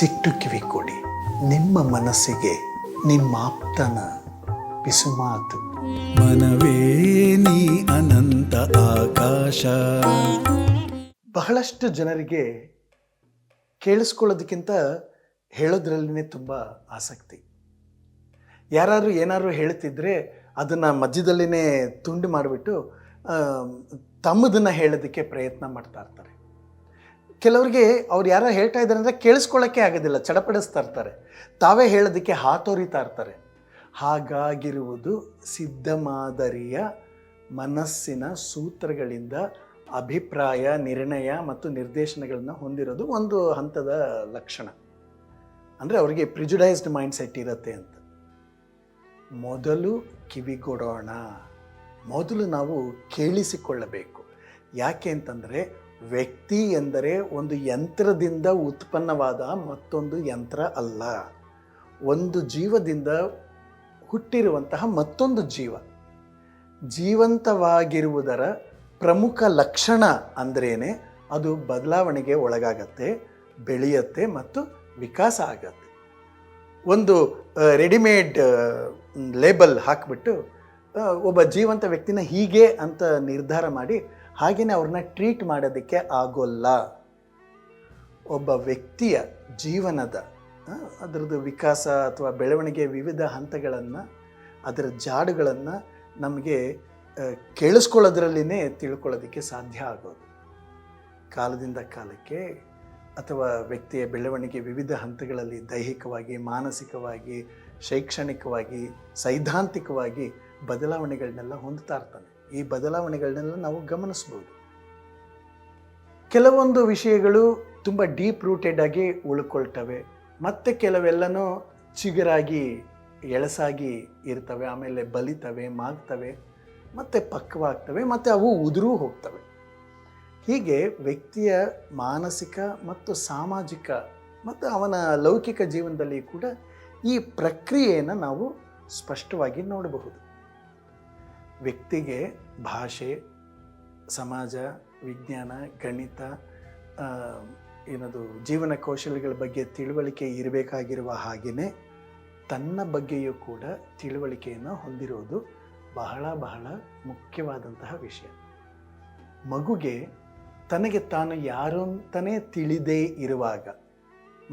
ಮನಸ್ಸಿಟ್ಟು ಕಿವಿ ಕೊಡಿ. ನಿಮ್ಮ ಮನಸ್ಸಿಗೆ ನಿಮ್ಮ ಆಪ್ತನ ಪಿಸುಮಾತು ಮನವೇ ನೀ ಅನಂತ ಆಕಾಶ. ಬಹಳಷ್ಟು ಜನರಿಗೆ ಕೇಳಿಸ್ಕೊಳ್ಳೋದಕ್ಕಿಂತ ಹೇಳೋದ್ರಲ್ಲಿನೇ ತುಂಬ ಆಸಕ್ತಿ. ಯಾರು ಏನಾದ್ರು ಹೇಳ್ತಿದ್ರೆ ಅದನ್ನು ಮಧ್ಯದಲ್ಲಿನೇ ತುಂಡು ಮಾಡಿಬಿಟ್ಟು ತಮ್ಮದನ್ನು ಹೇಳೋದಕ್ಕೆ ಪ್ರಯತ್ನ ಮಾಡ್ತಾ ಇರ್ತಾರೆ. ಕೆಲವರಿಗೆ ಅವ್ರು ಯಾರೋ ಹೇಳ್ತಾ ಇದ್ದಾರೆ ಅಂದರೆ ಕೇಳಿಸ್ಕೊಳ್ಳೋಕ್ಕೆ ಆಗೋದಿಲ್ಲ, ಚಡಪಡಿಸ್ತಾ ಇರ್ತಾರೆ. ತಾವೇ ಹೇಳೋದಕ್ಕೆ ಹಾತೋರಿತಾ ಇರ್ತಾರೆ. ಹಾಗಾಗಿರುವುದು ಸಿದ್ಧ ಮಾದರಿಯ ಮನಸ್ಸಿನ ಸೂತ್ರಗಳಿಂದ ಅಭಿಪ್ರಾಯ, ನಿರ್ಣಯ ಮತ್ತು ನಿರ್ದೇಶನಗಳನ್ನು ಹೊಂದಿರೋದು ಒಂದು ಹಂತದ ಲಕ್ಷಣ. ಅಂದರೆ ಅವರಿಗೆ ಪ್ರಿಜುಡೈಸ್ಡ್ ಮೈಂಡ್ ಸೆಟ್ ಇರುತ್ತೆ ಅಂತ. ಮೊದಲು ಕಿವಿಗೊಡೋಣ ಮೊದಲು ನಾವು ಕೇಳಿಸಿಕೊಳ್ಳಬೇಕು. ಯಾಕೆ ಅಂತಂದರೆ ವ್ಯಕ್ತಿ ಎಂದರೆ ಒಂದು ಯಂತ್ರದಿಂದ ಉತ್ಪನ್ನವಾದ ಮತ್ತೊಂದು ಯಂತ್ರ ಅಲ್ಲ. ಒಂದು ಜೀವದಿಂದ ಹುಟ್ಟಿರುವಂತಹ ಮತ್ತೊಂದು ಜೀವ. ಜೀವಂತವಾಗಿರುವುದರ ಪ್ರಮುಖ ಲಕ್ಷಣ ಅಂದ್ರೇನೆ ಅದು ಬದಲಾವಣೆಗೆ ಒಳಗಾಗತ್ತೆ, ಬೆಳೆಯುತ್ತೆ ಮತ್ತು ವಿಕಾಸ ಆಗತ್ತೆ. ಒಂದು ರೆಡಿಮೇಡ್ ಲೇಬಲ್ ಹಾಕಿಬಿಟ್ಟು ಒಬ್ಬ ಜೀವಂತ ವ್ಯಕ್ತಿನ ಹೀಗೆ ಅಂತ ನಿರ್ಧಾರ ಮಾಡಿ ಹಾಗೆಯೇ ಅವ್ರನ್ನ ಟ್ರೀಟ್ ಮಾಡೋದಕ್ಕೆ ಆಗೋಲ್ಲ. ಒಬ್ಬ ವ್ಯಕ್ತಿಯ ಜೀವನದ ಅದರದ್ದು ವಿಕಾಸ ಅಥವಾ ಬೆಳವಣಿಗೆ ವಿವಿಧ ಹಂತಗಳನ್ನು, ಅದರ ಜಾಡುಗಳನ್ನು ನಮಗೆ ಕೇಳಿಸ್ಕೊಳ್ಳೋದ್ರಲ್ಲಿನೇ ತಿಳ್ಕೊಳ್ಳೋದಕ್ಕೆ ಸಾಧ್ಯ ಆಗೋದು. ಕಾಲದಿಂದ ಕಾಲಕ್ಕೆ ಅಥವಾ ವ್ಯಕ್ತಿಯ ಬೆಳವಣಿಗೆ ವಿವಿಧ ಹಂತಗಳಲ್ಲಿ ದೈಹಿಕವಾಗಿ, ಮಾನಸಿಕವಾಗಿ, ಶೈಕ್ಷಣಿಕವಾಗಿ, ಸೈದ್ಧಾಂತಿಕವಾಗಿ ಬದಲಾವಣೆಗಳನ್ನೆಲ್ಲ ಹೊಂದ್ತಾ ಇರ್ತಾನೆ. ಈ ಬದಲಾವಣೆಗಳನ್ನೆಲ್ಲ ನಾವು ಗಮನಿಸ್ಬೋದು. ಕೆಲವೊಂದು ವಿಷಯಗಳು ತುಂಬ ಡೀಪ್ ರೂಟೆಡ್ ಆಗಿ ಉಳ್ಕೊಳ್ತವೆ. ಮತ್ತು ಕೆಲವೆಲ್ಲನೂ ಚಿಗುರಾಗಿ, ಎಳಸಾಗಿ ಇರ್ತವೆ. ಆಮೇಲೆ ಬಲಿತವೆ, ಮಾಗ್ತವೆ. ಮತ್ತು ಪಕ್ವಾಗ್ತವೆ. ಮತ್ತು ಅವು ಉದುರೂ ಹೋಗ್ತವೆ. ಹೀಗೆ ವ್ಯಕ್ತಿಯ ಮಾನಸಿಕ ಮತ್ತು ಸಾಮಾಜಿಕ ಮತ್ತು ಅವನ ಲೌಕಿಕ ಜೀವನದಲ್ಲಿ ಕೂಡ ಈ ಪ್ರಕ್ರಿಯೆಯನ್ನು ನಾವು ಸ್ಪಷ್ಟವಾಗಿ ನೋಡಬಹುದು. ವ್ಯಕ್ತಿಗೆ ಭಾಷೆ, ಸಮಾಜ, ವಿಜ್ಞಾನ, ಗಣಿತ ಏನದು ಜೀವನ ಕೌಶಲ್ಯಗಳ ಬಗ್ಗೆ ತಿಳುವಳಿಕೆ ಇರಬೇಕಾಗಿರುವ ಹಾಗೆಯೇ ತನ್ನ ಬಗ್ಗೆಯೂ ಕೂಡ ತಿಳುವಳಿಕೆಯನ್ನು ಹೊಂದಿರೋದು ಬಹಳ ಬಹಳ ಮುಖ್ಯವಾದಂತಹ ವಿಷಯ. ಮಗುಗೆ ತನಗೆ ತಾನು ಯಾರು ಅಂತಲೇ ತಿಳಿದೇ ಇರುವಾಗ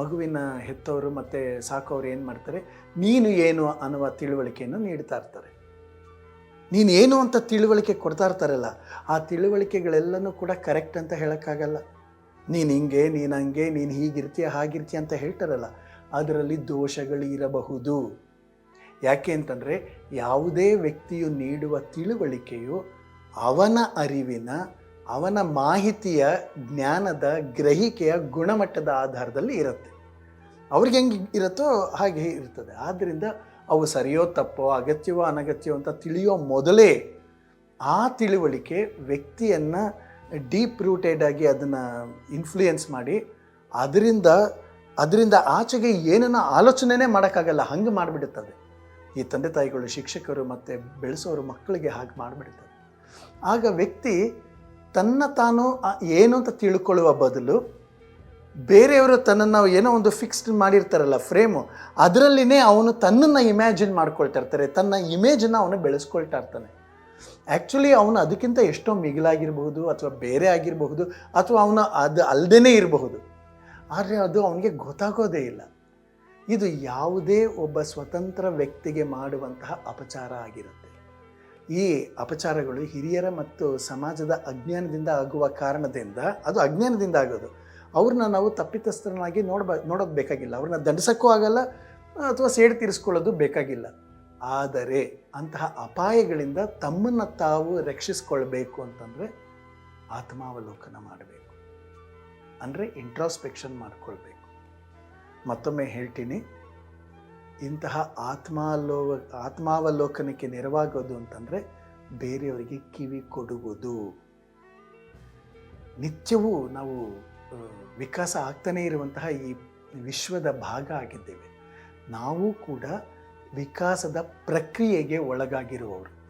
ಮಗುವಿನ ಹೆತ್ತವರು ಮತ್ತು ಸಾಕೋರು ಏನು ಮಾಡ್ತಾರೆ, ನೀನು ಏನು ಅನ್ನುವ ತಿಳುವಳಿಕೆಯನ್ನು ನೀಡ್ತಾ ಇರ್ತಾರೆ. ನೀನು ಏನು ಅಂತ ತಿಳುವಳಿಕೆ ಕೊಡ್ತಾ ಇರ್ತಾರಲ್ಲ, ಆ ತಿಳುವಳಿಕೆಗಳೆಲ್ಲನೂ ಕೂಡ ಕರೆಕ್ಟ್ ಅಂತ ಹೇಳೋಕ್ಕಾಗಲ್ಲ. ನೀನು ಹಿಂಗೆ, ನೀನು ಹಂಗೆ, ನೀನು ಹೀಗಿರ್ತೀಯ, ಹಾಗಿರ್ತೀಯ ಅಂತ ಹೇಳ್ತಾರಲ್ಲ, ಅದರಲ್ಲಿ ದೋಷಗಳು ಇರಬಹುದು. ಯಾಕೆ ಅಂತಂದರೆ, ಯಾವುದೇ ವ್ಯಕ್ತಿಯು ನೀಡುವ ತಿಳುವಳಿಕೆಯು ಅವನ ಅರಿವಿನ, ಅವನ ಮಾಹಿತಿಯ ಜ್ಞಾನದ ಗ್ರಹಿಕೆಯ ಗುಣಮಟ್ಟದ ಆಧಾರದಲ್ಲಿ ಇರುತ್ತೆ. ಅವ್ರಿಗೆ ಹೆಂಗೆ ಇರುತ್ತೋ ಹಾಗೆ ಇರ್ತದೆ. ಆದ್ದರಿಂದ ಅವು ಸರಿಯೋ ತಪ್ಪೋ, ಅಗತ್ಯವೋ ಅನಗತ್ಯವೋ ಅಂತ ತಿಳಿಯೋ ಮೊದಲೇ ಆ ತಿಳುವಳಿಕೆ ವ್ಯಕ್ತಿಯನ್ನು ಡೀಪ್ ರೂಟೆಡ್ ಆಗಿ ಅದನ್ನು ಇನ್ಫ್ಲೂಯೆನ್ಸ್ ಮಾಡಿ, ಅದರಿಂದ ಅದರಿಂದ ಆಚೆಗೆ ಏನನ್ನ ಆಲೋಚನೆನೇ ಮಾಡೋಕ್ಕಾಗಲ್ಲ, ಹಂಗೆ ಮಾಡಿಬಿಡುತ್ತದೆ ಈ ತಂದೆ ತಾಯಿಗಳು, ಶಿಕ್ಷಕರು ಮತ್ತು ಬೆಳೆಸೋರು ಮಕ್ಕಳಿಗೆ ಹಾಗೆ ಮಾಡಿಬಿಡ್ತಾರೆ ಆಗ ವ್ಯಕ್ತಿ ತನ್ನ ತಾನು ಏನು ಅಂತ ತಿಳ್ಕೊಳ್ಳುವ ಬದಲು ಬೇರೆಯವರು ತನ್ನನ್ನು ಏನೋ ಒಂದು ಫಿಕ್ಸ್ಡ್ ಮಾಡಿರ್ತಾರಲ್ಲ ಫ್ರೇಮು ಅದರಲ್ಲಿನೇ ಅವನು ತನ್ನನ್ನು ಇಮ್ಯಾಜಿನ್ ಮಾಡ್ಕೊಳ್ತಾ ಇರ್ತಾರೆ, ತನ್ನ ಇಮೇಜನ್ನು ಅವನು ಬೆಳೆಸ್ಕೊಳ್ತಾ ಇರ್ತಾನೆ. ಆ್ಯಕ್ಚುಲಿ ಅವನು ಅದಕ್ಕಿಂತ ಎಷ್ಟೋ ಮಿಗಿಲಾಗಿರಬಹುದು ಅಥವಾ ಬೇರೆ ಆಗಿರಬಹುದು ಅಥವಾ ಅವನು ಅದು ಅಲ್ಲದೇ ಇರಬಹುದು. ಆದರೆ ಅದು ಅವನಿಗೆ ಗೊತ್ತಾಗೋದೇ ಇಲ್ಲ. ಇದು ಯಾವುದೇ ಒಬ್ಬ ಸ್ವತಂತ್ರ ವ್ಯಕ್ತಿಗೆ ಮಾಡುವಂತಹ ಅಪಚಾರ ಆಗಿರುತ್ತೆ. ಈ ಅಪಚಾರಗಳು ಹಿರಿಯರ ಮತ್ತು ಸಮಾಜದ ಅಜ್ಞಾನದಿಂದ ಆಗುವ ಕಾರಣದಿಂದ, ಅದು ಅಜ್ಞಾನದಿಂದ ಆಗೋದು. ಅವ್ರನ್ನ ನಾವು ತಪ್ಪಿತಸ್ಥರನ್ನಾಗಿ ನೋಡ್ಬ, ನೋಡೋದು ಬೇಕಾಗಿಲ್ಲ. ಅವ್ರನ್ನ ದಂಡಿಸೋಕ್ಕೂ ಆಗಲ್ಲ, ಅಥವಾ ಸೇಡ್ ತೀರಿಸ್ಕೊಳ್ಳೋದು ಬೇಕಾಗಿಲ್ಲ. ಆದರೆ ಅಂತಹ ಅಪಾಯಗಳಿಂದ ತಮ್ಮನ್ನು ತಾವು ರಕ್ಷಿಸ್ಕೊಳ್ಬೇಕು ಅಂತಂದರೆ ಆತ್ಮಾವಲೋಕನ ಮಾಡಬೇಕು. ಅಂದರೆ ಇಂಟ್ರಾಸ್ಪೆಕ್ಷನ್ ಮಾಡಿಕೊಳ್ಬೇಕು. ಮತ್ತೊಮ್ಮೆ ಹೇಳ್ತೀನಿ, ಇಂತಹ ಆತ್ಮಾಲೋ ಆತ್ಮಾವಲೋಕನಕ್ಕೆ ನೆರವಾಗೋದು ಅಂತಂದರೆ ಬೇರೆಯವರಿಗೆ ಕಿವಿ ಕೊಡುವುದು. ನಿತ್ಯವೂ ನಾವು ವಿಕಾಸ ಆಗ್ತಾನೇ ಇರುವಂತಹ ಈ ವಿಶ್ವದ ಭಾಗ ಆಗಿದ್ದೇವೆ. ನಾವು ಕೂಡ ವಿಕಾಸದ ಪ್ರಕ್ರಿಯೆಗೆ ಒಳಗಾಗಿರುವವರು.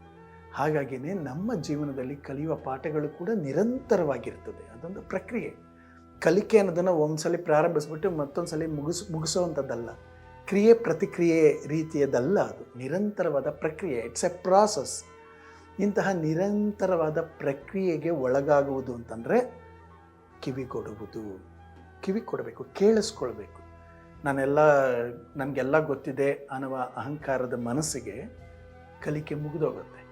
ಹಾಗಾಗಿನೇ ನಮ್ಮ ಜೀವನದಲ್ಲಿ ಕಲಿಯುವ ಪಾಠಗಳು ಕೂಡ ನಿರಂತರವಾಗಿರ್ತದೆ. ಅದೊಂದು ಪ್ರಕ್ರಿಯೆ. ಕಲಿಕೆ ಅನ್ನೋದನ್ನು ಒಂದ್ಸಲಿ ಪ್ರಾರಂಭಿಸ್ಬಿಟ್ಟು ಮತ್ತೊಂದ್ಸಲಿ ಮುಗಿಸ್, ಮುಗಿಸುವಂಥದ್ದಲ್ಲ. ಕ್ರಿಯೆ ಪ್ರತಿಕ್ರಿಯೆ ರೀತಿಯದಲ್ಲ ಅದು. ನಿರಂತರವಾದ ಪ್ರಕ್ರಿಯೆ. ಇಟ್ಸ್ ಎ ಪ್ರಾಸೆಸ್ ಇಂತಹ ನಿರಂತರವಾದ ಪ್ರಕ್ರಿಯೆಗೆ ಒಳಗಾಗುವುದು ಅಂತಂದರೆ ಕಿವಿ ಕೊಡುವುದು, ಕಿವಿ ಕೊಡಬೇಕು, ಕೇಳಿಸ್ಕೊಳ್ಬೇಕು. ನಾನೆಲ್ಲ, ನನಗೆಲ್ಲ ಗೊತ್ತಿದೆ ಅನ್ನುವ ಅಹಂಕಾರದ ಮನಸ್ಸಿಗೆ ಕಲಿಕೆ ಮುಗಿದೋಗುತ್ತೆ.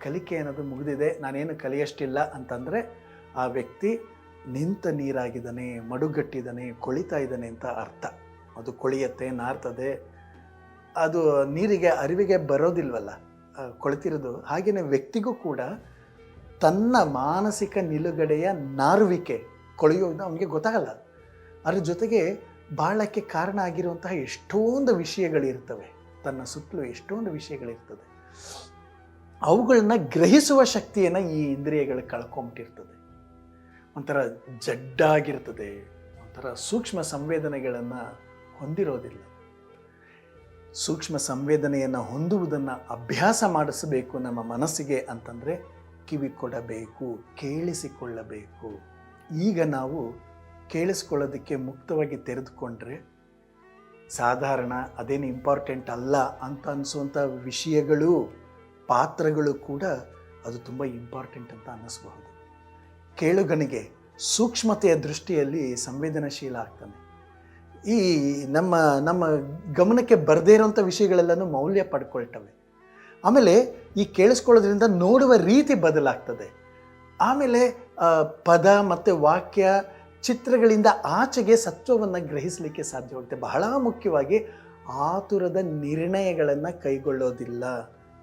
ಕಲಿಕೆ ಅನ್ನೋದು ಮುಗಿದಿದೆ, ನಾನೇನು ಕಲಿಯಷ್ಟಿಲ್ಲ ಅಂತಂದರೆ ಆ ವ್ಯಕ್ತಿ ನಿಂತ ನೀರಾಗಿದ್ದಾನೆ, ಮಡುಗಟ್ಟಿದ್ದಾನೆ, ಕೊಳಿತಾ ಇದ್ದಾನೆ ಅಂತ ಅರ್ಥ. ಅದು ಕೊಳಿಯತ್ತೆ, ನಾರ್ತದೆ. ಅದು ನೀರಿಗೆ, ಅರಿವಿಗೆ ಬರೋದಿಲ್ವಲ್ಲ? ಕೊಳಿತಿರೋದು. ಹಾಗೆಯೇ ವ್ಯಕ್ತಿಗೂ ಕೂಡ ತನ್ನ ಮಾನಸಿಕ ನಿಲುಗಡೆಯ ನಾರುವಿಕೆ ಕೊಳೆಯೋದು ಅವನಿಗೆ ಗೊತ್ತಾಗಲ್ಲ. ಅದ್ರ ಜೊತೆಗೆ ಬಾಳಕ್ಕೆ ಕಾರಣ ಆಗಿರುವಂತಹ ಎಷ್ಟೊಂದು ವಿಷಯಗಳಿರ್ತವೆ. ತನ್ನ ಸುತ್ತಲೂ ಎಷ್ಟೊಂದು ವಿಷಯಗಳಿರ್ತದೆ. ಅವುಗಳನ್ನ ಗ್ರಹಿಸುವ ಶಕ್ತಿಯನ್ನು ಈ ಇಂದ್ರಿಯಗಳು ಕಳ್ಕೊಂಬಿಟ್ಟಿರ್ತದೆ. ಒಂಥರ ಜಡ್ಡಾಗಿರ್ತದೆ. ಒಂಥರ ಸೂಕ್ಷ್ಮ ಸಂವೇದನೆಗಳನ್ನು ಹೊಂದಿರೋದಿಲ್ಲ. ಸೂಕ್ಷ್ಮ ಸಂವೇದನೆಯನ್ನು ಹೊಂದುವುದನ್ನು ಅಭ್ಯಾಸ ಮಾಡಿಸಬೇಕು ನಮ್ಮ ಮನಸ್ಸಿಗೆ ಅಂತಂದರೆ ಕಿವಿ ಕೊಡಬೇಕು ಕೇಳಿಸಿಕೊಳ್ಳಬೇಕು. ಈಗ ನಾವು ಕೇಳಿಸ್ಕೊಳ್ಳೋದಕ್ಕೆ ಮುಕ್ತವಾಗಿ ತೆರೆದುಕೊಂಡ್ರೆ ಸಾಧಾರಣ, ಅದೇನು ಇಂಪಾರ್ಟೆಂಟ್ ಅಲ್ಲ ಅಂತ ಅನಿಸುವಂಥ ವಿಷಯಗಳು, ಪಾತ್ರಗಳು ಕೂಡ ಅದು ತುಂಬ ಇಂಪಾರ್ಟೆಂಟ್ ಅಂತ ಅನ್ನಿಸ್ಬಹುದು. ಕೇಳುಗನಿಗೆ ಸೂಕ್ಷ್ಮತೆಯ ದೃಷ್ಟಿಯಲ್ಲಿ ಸಂವೇದನಶೀಲ ಆಗ್ತಾನೆ. ಈ ನಮ್ಮ ನಮ್ಮ ಗಮನಕ್ಕೆ ಬರದೇ ಇರೋಂಥ ವಿಷಯಗಳೆಲ್ಲನೂ ಮೌಲ್ಯ ಪಡ್ಕೊಳ್ತವೆ. ಆಮೇಲೆ ಈ ಕೇಳಿಸ್ಕೊಳ್ಳೋದ್ರಿಂದ ನೋಡುವ ರೀತಿ ಬದಲಾಗ್ತದೆ. ಆಮೇಲೆ ಪದ ಮತ್ತು ವಾಕ್ಯ ಚಿತ್ರಗಳಿಂದ ಆಚೆಗೆ ಸತ್ವವನ್ನು ಗ್ರಹಿಸಲಿಕ್ಕೆ ಸಾಧ್ಯವಾಗುತ್ತೆ. ಬಹಳ ಮುಖ್ಯವಾಗಿ ಆತುರದ ನಿರ್ಣಯಗಳನ್ನು ಕೈಗೊಳ್ಳೋದಿಲ್ಲ.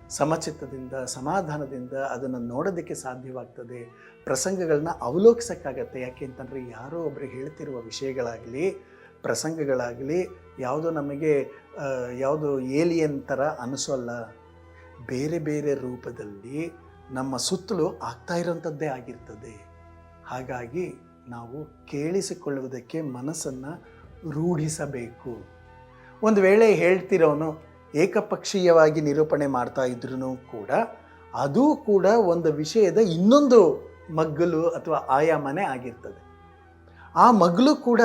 ಸಮಚಿತ್ತದಿಂದ, ಸಮಾಧಾನದಿಂದ ಅದನ್ನು ನೋಡೋದಕ್ಕೆ ಸಾಧ್ಯವಾಗ್ತದೆ. ಪ್ರಸಂಗಗಳನ್ನ ಅವಲೋಕಿಸೋಕ್ಕಾಗತ್ತೆ. ಯಾಕೆ ಅಂತಂದರೆ ಯಾರೋ ಒಬ್ಬರು ಹೇಳ್ತಿರುವ ವಿಷಯಗಳಾಗಲಿ, ಪ್ರಸಂಗಗಳಾಗಲಿ ಯಾವುದೋ ನಮಗೆ ಯಾವುದೋ ಏಲಿಯನ್ ಥರ ಅನಿಸೋಲ್ಲ. ಬೇರೆ ಬೇರೆ ರೂಪದಲ್ಲಿ ನಮ್ಮ ಸುತ್ತಲೂ ಆಗ್ತಾ ಇರೋಂಥದ್ದೇ ಆಗಿರ್ತದೆ. ಹಾಗಾಗಿ ನಾವು ಕೇಳಿಸಿಕೊಳ್ಳುವುದಕ್ಕೆ ಮನಸ್ಸನ್ನು ರೂಢಿಸಬೇಕು. ಒಂದು ವೇಳೆ ಹೇಳ್ತಿರೋನು ಏಕಪಕ್ಷೀಯವಾಗಿ ನಿರೂಪಣೆ ಮಾಡ್ತಾ ಇದ್ರೂ ಕೂಡ, ಅದು ಕೂಡ ಒಂದು ವಿಷಯದ ಇನ್ನೊಂದು ಮಗ್ಗಲು ಅಥವಾ ಆಯಾಮನೇ ಆಗಿರ್ತದೆ. ಆ ಮಗ್ಗಲು ಕೂಡ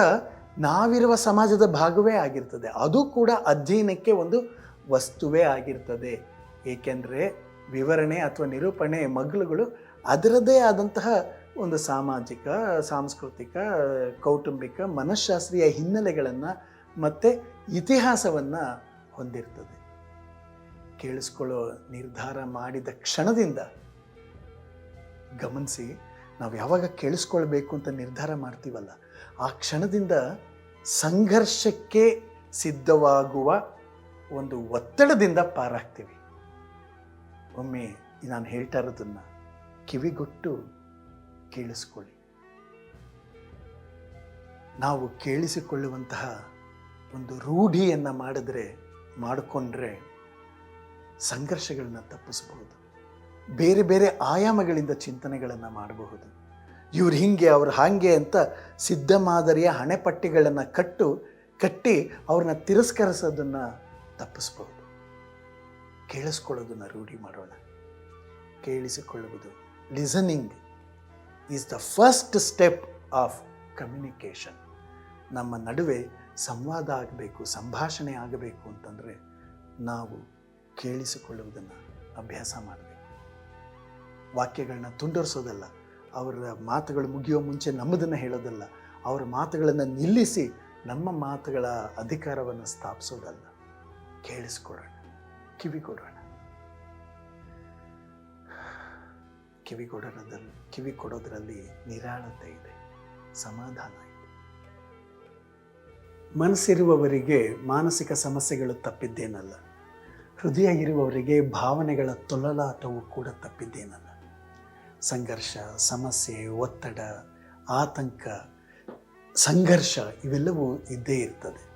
ನಾವಿರುವ ಸಮಾಜದ ಭಾಗವೇ ಆಗಿರ್ತದೆ. ಅದು ಕೂಡ ಅಧ್ಯಯನಕ್ಕೆ ಒಂದು ವಸ್ತುವೇ ಆಗಿರ್ತದೆ. ಏಕೆಂದರೆ ವಿವರಣೆ ಅಥವಾ ನಿರೂಪಣೆ ಮಗ್ಗಲುಗಳು ಅದರದ್ದೇ ಆದಂತಹ ಒಂದು ಸಾಮಾಜಿಕ, ಸಾಂಸ್ಕೃತಿಕ, ಕೌಟುಂಬಿಕ ಮನಃಶಾಸ್ತ್ರೀಯ ಹಿನ್ನೆಲೆಗಳನ್ನು ಮತ್ತು ಇತಿಹಾಸವನ್ನು ಹೊಂದಿರ್ತದೆ. ಕೇಳಿಸ್ಕೊಳ್ಳೋ ನಿರ್ಧಾರ ಮಾಡಿದ ಕ್ಷಣದಿಂದ ಗಮನಿಸಿ, ನಾವು ಯಾವಾಗ ಕೇಳಿಸ್ಕೊಳ್ಬೇಕು ಅಂತ ನಿರ್ಧಾರ ಮಾಡ್ತೀವಲ್ಲ, ಆ ಕ್ಷಣದಿಂದ ಸಂಘರ್ಷಕ್ಕೆ ಸಿದ್ಧವಾಗುವ ಒಂದು ಒತ್ತಡದಿಂದ ಪಾರಾಗ್ತೀವಿ. ಒಮ್ಮೆ ನಾನು ಹೇಳ್ತಾ ಇರೋದನ್ನು ಕಿವಿಗೊಟ್ಟು ಕೇಳಿಸ್ಕೊಳ್ಳಿ. ನಾವು ಕೇಳಿಸಿಕೊಳ್ಳುವಂತಹ ಒಂದು ರೂಢಿಯನ್ನು ಮಾಡಿದ್ರೆ, ಮಾಡಿಕೊಂಡ್ರೆ ಸಂಘರ್ಷಗಳನ್ನ ತಪ್ಪಿಸಬಹುದು. ಬೇರೆ ಬೇರೆ ಆಯಾಮಗಳಿಂದ ಚಿಂತನೆಗಳನ್ನು ಮಾಡಬಹುದು. ಇವ್ರು ಹೀಗೆ, ಅವ್ರು ಹಾಗೆ ಅಂತ ಸಿದ್ಧ ಮಾದರಿಯ ಹಣೆಪಟ್ಟಿಗಳನ್ನು ಕಟ್ಟು, ಕಟ್ಟಿ ಅವ್ರನ್ನ ತಿರಸ್ಕರಿಸೋದನ್ನು ತಪ್ಪಿಸ್ಬೋದು ಕೇಳಿಸ್ಕೊಳ್ಳೋದನ್ನು ರೂಢಿ ಮಾಡೋಣ. ಕೇಳಿಸಿಕೊಳ್ಳುವುದು. Listening is the first step of communication ನಮ್ಮ ನಡುವೆ ಸಂವಾದ ಆಗಬೇಕು, ಸಂಭಾಷಣೆ ಆಗಬೇಕು ಅಂತಂದರೆ ನಾವು ಕೇಳಿಸಿಕೊಳ್ಳುವುದನ್ನು ಅಭ್ಯಾಸ ಮಾಡಬೇಕು. ವಾಕ್ಯಗಳನ್ನ ತುಂಡರಿಸೋದಲ್ಲ, ಅವರ ಮಾತುಗಳು ಮುಗಿಯೋ ಮುಂಚೆ ನಮ್ಮದನ್ನು ಹೇಳೋದಲ್ಲ, ಅವರ ಮಾತುಗಳನ್ನು ನಿಲ್ಲಿಸಿ ನಮ್ಮ ಮಾತುಗಳ ಅಧಿಕಾರವನ್ನು ಸ್ಥಾಪಿಸೋದಲ್ಲ. ಕೇಳಿಸ್ಕೊಳ್ಳೋಣ. ಕಿವಿ ಕೊಡೋಣ ಕಿವಿ ಕೊಡೋದ್ರಲ್ಲಿ ನಿರಾಳತೆ ಇದೆ, ಸಮಾಧಾನ ಇದೆ. ಮನಸ್ಸಿರುವವರಿಗೆ ಮಾನಸಿಕ ಸಮಸ್ಯೆಗಳು ತಪ್ಪಿದ್ದೇನಲ್ಲ. ಹೃದಯ ಇರುವವರಿಗೆ ಭಾವನೆಗಳ ತೊಳಲಾಟವು ಕೂಡ ತಪ್ಪಿದ್ದೇನಲ್ಲ. ಸಂಘರ್ಷ, ಸಮಸ್ಯೆ, ಒತ್ತಡ, ಆತಂಕ, ಸಂಘರ್ಷ ಇವೆಲ್ಲವೂ ಇದ್ದೇ ಇರ್ತದೆ.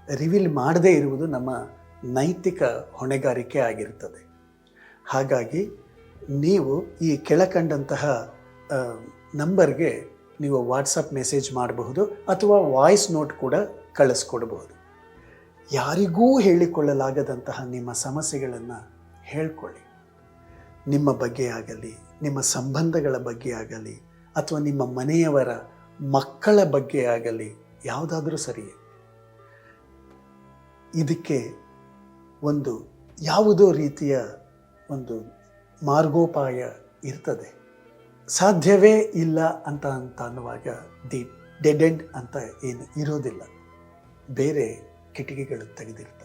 ರಿವೀಲ್ ಮಾಡದೇ ಇರುವುದು ನಮ್ಮ ನೈತಿಕ ಹೊಣೆಗಾರಿಕೆ ಆಗಿರುತ್ತದೆ. ಹಾಗಾಗಿ ನೀವು ಈ ಕೆಳಕಂಡಂತಹ ನಂಬರ್ಗೆ ನೀವು ವಾಟ್ಸಪ್ ಮೆಸೇಜ್ ಮಾಡಬಹುದು ಅಥವಾ ವಾಯ್ಸ್ ನೋಟ್ ಕೂಡ ಕಳಿಸ್ಕೊಡ್ಬಹುದು. ಯಾರಿಗೂ ಹೇಳಿಕೊಳ್ಳಲಾಗದಂತಹ ನಿಮ್ಮ ಸಮಸ್ಯೆಗಳನ್ನು ಹೇಳ್ಕೊಳ್ಳಿ. ನಿಮ್ಮ ಬಗ್ಗೆ ಆಗಲಿ, ನಿಮ್ಮ ಸಂಬಂಧಗಳ ಬಗ್ಗೆ ಆಗಲಿ, ಅಥವಾ ನಿಮ್ಮ ಮನೆಯವರ ಮಕ್ಕಳ ಬಗ್ಗೆ ಆಗಲಿ, ಯಾವುದಾದ್ರೂ ಸರಿಯೇ. ಇದಕ್ಕೆ ಒಂದು ಯಾವುದೋ ರೀತಿಯ ಒಂದು ಮಾರ್ಗೋಪಾಯ ಇರ್ತದೆ. ಸಾಧ್ಯವೇ ಇಲ್ಲ ಅಂತ ಅಂತ ಅನ್ನುವಾಗ ದಿ ಡೆಡೆಂಡ್ ಅಂತ ಏನು ಇರೋದಿಲ್ಲ. ಬೇರೆ ಕಿಟಕಿಗಳು ತೆಗೆದಿರ್ತಾರೆ